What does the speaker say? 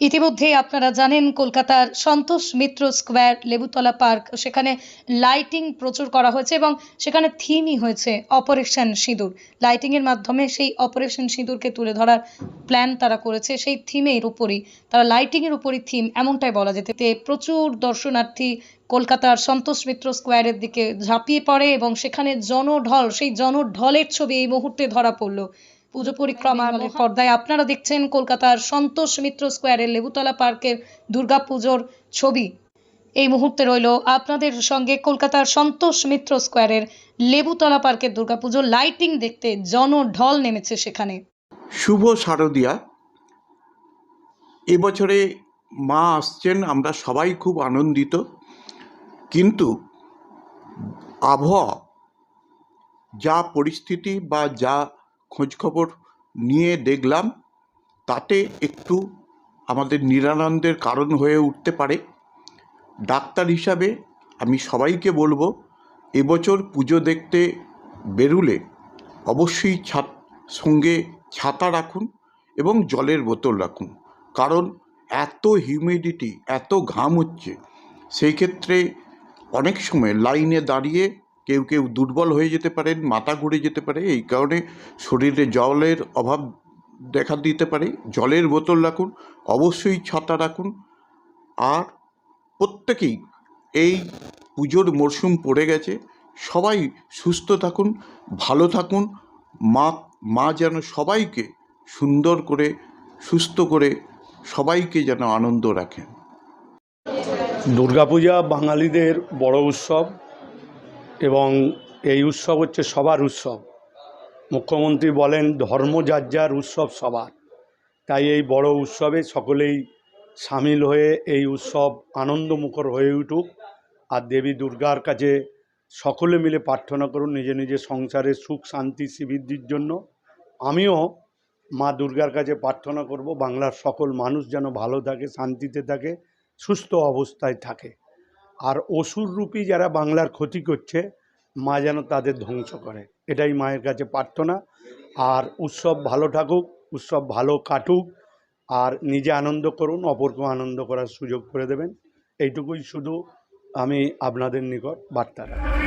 ইতিমধ্যেই আপনারা জানেন কলকাতার সন্তোষ মিত্র স্কোয়ার, লেবুতলা পার্ক, সেখানে লাইটিং প্রচুর করা হয়েছে এবং সেখানে থিমই হয়েছে অপারেশন সিঁদুর। লাইটিংয়ের মাধ্যমে সেই অপারেশন সিঁদুরকে তুলে ধরার প্ল্যান তারা করেছে। সেই থিমের উপরই, তারা লাইটিংয়ের উপরই থিম এমনটাই বলা যেতে প্রচুর দর্শনার্থী কলকাতার সন্তোষ মিত্র স্কোয়ারের দিকে ঝাঁপিয়ে পড়ে এবং সেখানে জনঢল, সেই জনঢলের ছবি এই মুহূর্তে ধরা পড়ল। পুজো পরিক্রমার পর্দায় আপনারা দেখছেন কলকাতার সন্তোষ মিত্র স্কোয়ারের লেবুতলা পার্কের দুর্গাপুজোর ছবি। এই মুহূর্তে রইল আপনাদের সঙ্গে কলকাতার সন্তোষ মিত্র স্কোয়ারের লেবুতলা পার্কের দুর্গাপুজো। লাইটিং দেখতে জনঢল নেমেছে সেখানে। শুভ শারদিয়া। এবছরে মা আসছেন আমরা সবাই খুব আনন্দিত। কিন্তু আবহাওয়া যা পরিস্থিতি বা যা খোঁজখবর নিয়ে দেখলাম, তাতে একটু আমাদের নিরানন্দের কারণ হয়ে উঠতে পারে। ডাক্তার হিসাবে আমি সবাইকে বলব, এবছর পুজো দেখতে বেরুলে অবশ্যই ছাত সঙ্গে ছাতা রাখুন এবং জলের বোতল রাখুন। কারণ এত হিউমিডিটি, এত ঘাম হচ্ছে, সেই ক্ষেত্রে অনেক সময় লাইনে দাঁড়িয়ে কেউ কেউ দুর্বল হয়ে যেতে পারেন, মাথা ঘুরে যেতে পারে, এই কারণে শরীরে জলের অভাব দেখা দিতে পারে। জলের বোতল রাখুন, অবশ্যই ছাতা রাখুন। আর প্রত্যেকেই এই পুজোর মরশুম পড়ে গেছে, সবাই সুস্থ থাকুন, ভালো থাকুন। মা মা যেন সবাইকে সুন্দর করে, সুস্থ করে সবাইকে যেন আনন্দ রাখেন। দুর্গাপূজা বাঙালিদের বড় উৎসব। এবং এই উৎসব হচ্ছে সবার উৎসব। মুখ্যমন্ত্রী বলেন, ধর্ম যার যার উৎসব সবার। তাই এই বড় উৎসবে সকলেই সামিল হয়ে এই উৎসব আনন্দমুখর হয়ে উঠুক। আর দেবী দুর্গার কাছে সকলে মিলে প্রার্থনা করুন নিজে নিজে সংসারের সুখ, শান্তি শ্রীবৃদ্ধির জন্য। আমিও মা দুর্গার কাছে প্রার্থনা করব, বাংলার সকল মানুষ যেন ভালো থাকে, শান্তিতে থাকে, সুস্থ অবস্থায় থাকে। আর অসুররূপী যারা বাংলার ক্ষতি করছে, মা যেন তাদের ধ্বংস করে। এটাই মায়ের কাছে প্রার্থনা। আর উৎসব ভালো থাকুক, উৎসব ভালো কাটুক, আর নিজে আনন্দ করুন, অপরকেও আনন্দ করার সুযোগ করে দেবেন। এইটুকুই শুধু আমি আপনাদের নিকট বার্তা রাখি।